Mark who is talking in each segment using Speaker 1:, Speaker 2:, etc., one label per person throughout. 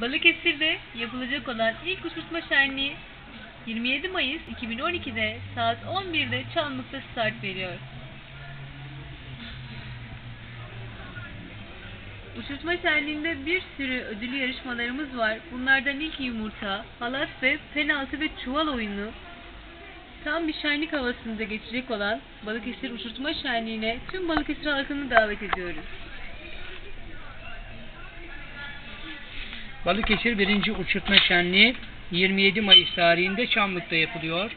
Speaker 1: Balıkesir'de yapılacak olan ilk uçurtma şenliği 27 Mayıs 2012'de saat 11'de Çamlık'ta start veriyor. Uçurtma şenliğinde bir sürü ödüllü yarışmalarımız var. Bunlardan ilk yumurta, halat ve penaltı ve çuval oyunu. Tam bir şenlik havasında geçecek olan Balıkesir Uçurtma Şenliği'ne tüm Balıkesir halkını davet ediyoruz.
Speaker 2: Balıkesir 1. Uçurtma Şenliği 27 Mayıs tarihinde Çamlık'ta yapılıyor.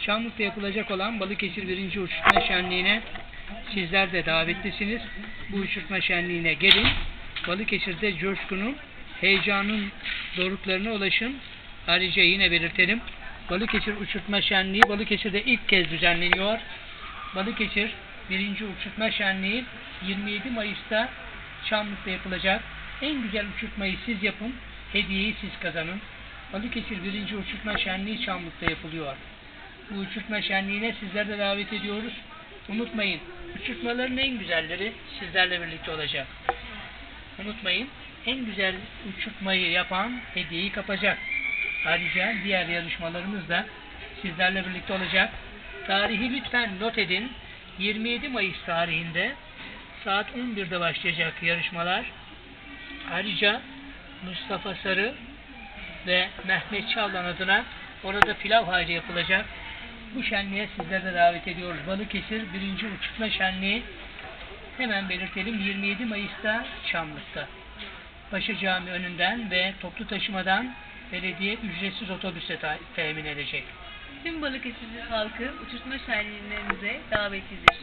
Speaker 2: Çamlık'ta yapılacak olan Balıkesir 1. Uçurtma Şenliği'ne sizler de davetlisiniz. Bu uçurtma şenliğine gelin. Balıkesir'de coşkunun, heyecanın doruklarına ulaşın. Ayrıca yine belirtelim. Balıkesir Uçurtma Şenliği Balıkesir'de ilk kez düzenleniyor. Balıkesir 1. Uçurtma Şenliği 27 Mayıs'ta Çamlık'ta yapılacak. En güzel uçurtmayı siz yapın, hediyeyi siz kazanın. Balıkesir 1. Uçurtma Şenliği Çamlık'ta yapılıyor. Bu uçurtma şenliğine sizler de davet ediyoruz. Unutmayın, uçurtmaların en güzelleri sizlerle birlikte olacak. Unutmayın, en güzel uçurtmayı yapan hediyeyi kapacak. Ayrıca diğer yarışmalarımız da sizlerle birlikte olacak. Tarihi lütfen not edin. 27 Mayıs tarihinde saat 11'de başlayacak yarışmalar. Ayrıca Mustafa Sarı ve Mehmet Çavlan adına orada pilav harcı yapılacak. Bu şenliğe sizleri de davet ediyoruz. Balıkesir 1. Uçurtma Şenliği hemen belirtelim 27 Mayıs'ta Çamlık'ta. Paşa Cami önünden ve toplu taşımadan belediye ücretsiz otobüse temin edecek.
Speaker 1: Tüm Balıkesir halkı uçurtma şenliğlerimize davetlidir.